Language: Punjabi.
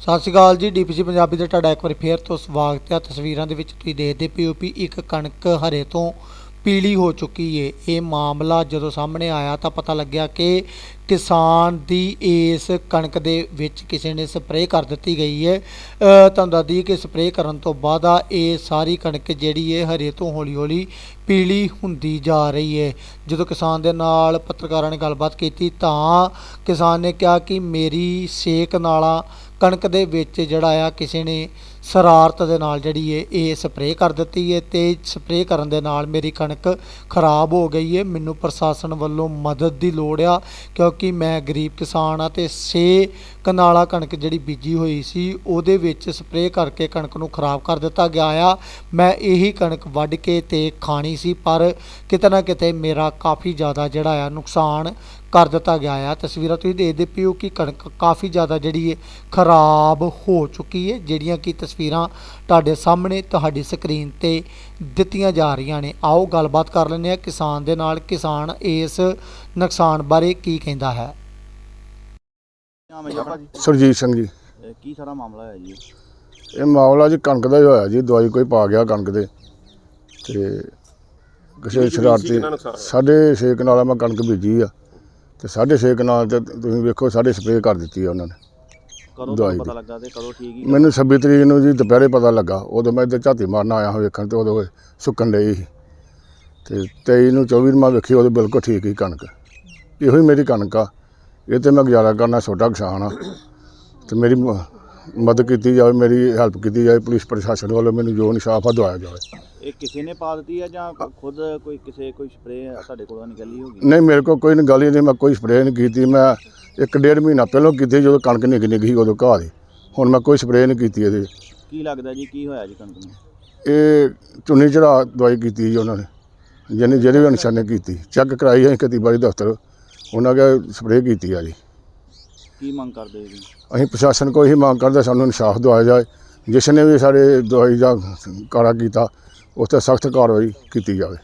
ਸਤਿ ਸ਼੍ਰੀ ਅਕਾਲ ਜੀ, ਡੀਪੀਸੀ ਪੰਜਾਬੀ ਦਾ ਤੁਹਾਡਾ ਇੱਕ ਵਾਰੀ ਫੇਰ ਤੋਂ ਸਵਾਗਤ ਹੈ। ਤਸਵੀਰਾਂ ਦੇ ਵਿੱਚ ਤੁਸੀਂ ਦੇਖਦੇ ਪਏ ਵੀ ਇੱਕ ਕਣਕ ਹਰੇ ਤੋਂ ਪੀਲੀ ਹੋ ਚੁੱਕੀ ਏ। ਇਹ ਮਾਮਲਾ ਜਦੋਂ ਸਾਹਮਣੇ ਆਇਆ ਤਾਂ ਪਤਾ ਲੱਗਿਆ ਕਿ ਕਿਸਾਨ ਦੀ ਇਸ ਕਣਕ ਦੇ ਵਿੱਚ ਕਿਸੇ ਨੇ ਸਪਰੇਅ ਕਰ ਦਿੱਤੀ ਗਈ ਹੈ ਤੁਹਾਨੂੰ ਦੱਸ ਦਈਏ ਕਿ ਸਪਰੇਅ ਕਰਨ ਤੋਂ ਬਾਅਦ ਆ ਇਹ ਸਾਰੀ ਕਣਕ ਜਿਹੜੀ ਹੈ ਹਰੇ ਤੋਂ ਹੌਲੀ ਹੌਲੀ ਪੀਲੀ ਹੁੰਦੀ ਜਾ ਰਹੀ ਹੈ। ਜਦੋਂ ਕਿਸਾਨ ਦੇ ਨਾਲ ਪੱਤਰਕਾਰਾਂ ਨੇ ਗੱਲਬਾਤ ਕੀਤੀ ਤਾਂ ਕਿਸਾਨ ਨੇ ਕਿਹਾ ਕਿ ਮੇਰੀ ਸੇਕ ਨਾਲਾ ਕਣਕ ਦੇ ਵਿੱਚ ਜਿਹੜਾ ਆ ਕਿਸੇ ਨੇ ਸ਼ਰਾਰਤ ਦੇ ਨਾਲ ਜਿਹੜੀ ਹੈ, ਇਹ ਸਪਰੇਅ ਕਰ ਦਿੱਤੀ ਹੈ ਤੇ ਸਪਰੇਅ ਕਰਨ ਦੇ ਨਾਲ ਮੇਰੀ ਕਣਕ ਖਰਾਬ ਹੋ ਗਈ ਹੈ। ਮੈਨੂੰ ਪ੍ਰਸ਼ਾਸਨ ਵੱਲੋਂ ਮਦਦ ਦੀ ਲੋੜ ਆ ਕਿਉਂਕਿ ਮੈਂ ਗਰੀਬ ਕਿਸਾਨ ਆ ਤੇ ਛੇ ਕਨਾਲਾ ਕਣਕ ਜਿਹੜੀ ਬੀਜੀ ਹੋਈ ਸੀ, ਉਹਦੇ ਵਿੱਚ ਸਪਰੇਅ ਕਰਕੇ ਕਣਕ ਨੂੰ ਖਰਾਬ ਕਰ ਦਿੱਤਾ ਗਿਆ ਆ। ਮੈਂ ਇਹੀ ਕਣਕ ਵੱਢ ਕੇ ਤੇ ਖਾਣੀ ਸੀ ਪਰ ਕਿਤੇ ਨਾ ਕਿਤੇ ਮੇਰਾ ਕਾਫੀ ਜ਼ਿਆਦਾ ਜਿਹੜਾ ਆ ਨੁਕਸਾਨ ਕਰ ਦਿੱਤਾ ਗਿਆ ਆ। ਤਸਵੀਰਾਂ ਤੁਸੀਂ ਦੇਖਦੇ ਪਿਓ ਕਿ ਕਣਕ ਕਾਫੀ ਜ਼ਿਆਦਾ ਜਿਹੜੀ ਹੈ ਖਰਾਬ ਹੋ ਚੁੱਕੀ ਹੈ ਜਿਹੜੀਆਂ ਕਿ ਤਸਵੀਰਾਂ ਤੁਹਾਡੇ ਸਾਹਮਣੇ ਤੁਹਾਡੀ ਸਕਰੀਨ ਤੇ ਦਿੱਤੀਆਂ ਜਾ ਰਹੀਆਂ ਨੇ। ਆਓ ਗੱਲਬਾਤ ਕਰ ਲੈਂਦੇ ਹਾਂ ਕਿਸਾਨ ਦੇ ਨਾਲ। ਕਿਸਾਨ ਇਸ ਨੁਕਸਾਨ ਬਾਰੇ ਕੀ ਕਹਿੰਦਾ ਹੈ? ਨਾਮ ਹੈ ਜੀ ਆਪਣਾ ਸੁਰਜੀਤ ਸਿੰਘ ਜੀ। ਇਹ ਕੀ ਸਾਰਾ ਮਾਮਲਾ ਹੈ ਜੀ? ਇਹ ਮਾਮਲਾ ਜੀ ਕਣਕ ਦਾ ਹੀ ਹੋਇਆ ਜੀ। ਦਵਾਈ ਕੋਈ ਪਾ ਗਿਆ ਕਣਕ ਦੇ। ਤੇ ਕਿਸੇ ਸ਼ਰਾਰਤੀ ਸਾਢੇ ਛੇ ਕਨਾਲਾਂ ਮੈਂ ਕਣਕ ਬੀਜੀ ਆ। ਤੇ ਸਾਢੇ ਛੇ ਕਨਾਲ ਤੇ ਤੁਸੀਂ ਵੇਖੋ ਸਾਡੇ ਸਪਰੇਅ ਕਰ ਦਿੱਤੀ ਆ ਉਹਨਾਂ ਨੇ। ਕਦੋਂ ਦਵਾਈ ਪਤਾ ਦੀ। ਲੱਗਾ ਤੇ ਕਦੋਂ ਠੀਕ ਹੀ ਮੈਨੂੰ 26 ਤਰੀਕ ਨੂੰ ਜੀ ਦੁਪਹਿਰੇ ਪਤਾ ਲੱਗਾ। ਉਦੋਂ ਮੈਂ ਇੱਧਰ ਝਾਤੀ ਮਾਰਨ ਆਇਆ ਹਾਂ ਵੇਖਣ ਤੇ ਉਦੋਂ ਇਹ ਸੁੱਕਣ ਡਈ ਸੀ। ਤੇ 23 ਨੂੰ 24 ਨੂੰ ਮੈਂ ਵੇਖੀ ਉਦੋਂ ਬਿਲਕੁਲ ਠੀਕ ਹੀ ਕਣਕ। ਇਹੋ ਹੀ ਮੇਰੀ ਕਣਕ ਆ। ਇਹ ਤੇ ਮੈਂ ਗੁਜ਼ਾਰਾ ਕਰਨਾ ਛੋਟਾ ਕਿਸਾਨ ਆ। ਤੇ ਮੇਰੀ ਮ- ਮਦਦ ਕੀਤੀ ਜਾਵੇ ਮੇਰੀ ਹੈਲਪ ਕੀਤੀ ਜਾਵੇ ਪੁਲਿਸ ਪ੍ਰਸ਼ਾਸਨ ਵੱਲੋਂ ਮੈਨੂੰ ਜੋ ਇਨਸਾਫ ਆ ਦਵਾਇਆ ਜਾਵੇ। ਇਹ ਕਿਸੇ ਨੇ ਪਾ ਦਿੱਤੀ ਹੈ ਜਾਂ ਖੁਦ ਕੋਈ ਕਿਸੇ ਕੋਈ ਸਪਰੇਅ ਤੁਹਾਡੇ ਕੋਲੋਂ ਨਿਕਲੀ ਹੋਗੀ ਨਹੀਂ ਮੇਰੇ ਕੋਲ ਕੋਈ ਗੱਲ ਹੀ ਨਹੀਂ ਮੈਂ ਕੋਈ ਸਪਰੇਅ ਨਹੀਂ ਕੀਤੀ ਮੈਂ ਇੱਕ ਡੇਢ ਮਹੀਨਾ ਪਹਿਲਾਂ ਕੀਤੀ ਜਦੋਂ ਕਣਕ ਨਿੱਘ ਨਿੱਘ ਸੀ ਉਦੋਂ ਘਾਹ ਦੀ। ਹੁਣ ਮੈਂ ਕੋਈ ਸਪਰੇਅ ਨਹੀਂ ਕੀਤੀ ਇਹਦੇ ਕੀ ਲੱਗਦਾ ਜੀ ਕੀ ਹੋਇਆ ਜੀ ਕਣਕ ਨੂੰ? ਇਹ ਚੁੰਨੀ ਚੜਾ ਦਵਾਈ ਕੀਤੀ ਜੀ ਉਹਨਾਂ ਨੇ ਜਿਹਨੇ ਜਿਹੜੇ ਵੀ ਅਨਸਰ ਨੇ ਕੀਤੀ। ਚੈੱਕ ਕਰਾਈ ਹੈ ਖੇਤੀਬਾੜੀ ਦਫ਼ਤਰ ਉਹਨਾਂ ਕੇ ਸਪਰੇਅ ਕੀਤੀ ਆ ਜੀ। ਕੀ ਮੰਗ ਕਰਦੇ ਜੀ? ਅਸੀਂ ਪ੍ਰਸ਼ਾਸਨ ਕੋਲ ਇਹੀ ਮੰਗ ਕਰਦੇ, ਸਾਨੂੰ ਇਨਸਾਫ ਦਵਾਇਆ ਜਾਏ। ਜਿਸ ਨੇ ਵੀ ਸਾਡੇ ਦਵਾਈ ਦਾ ਕਾਰਾ ਕੀਤਾ, ਉਸ ਤੇ ਸਖਤ ਕਾਰਵਾਈ ਕੀਤੀ ਜਾਵੇ।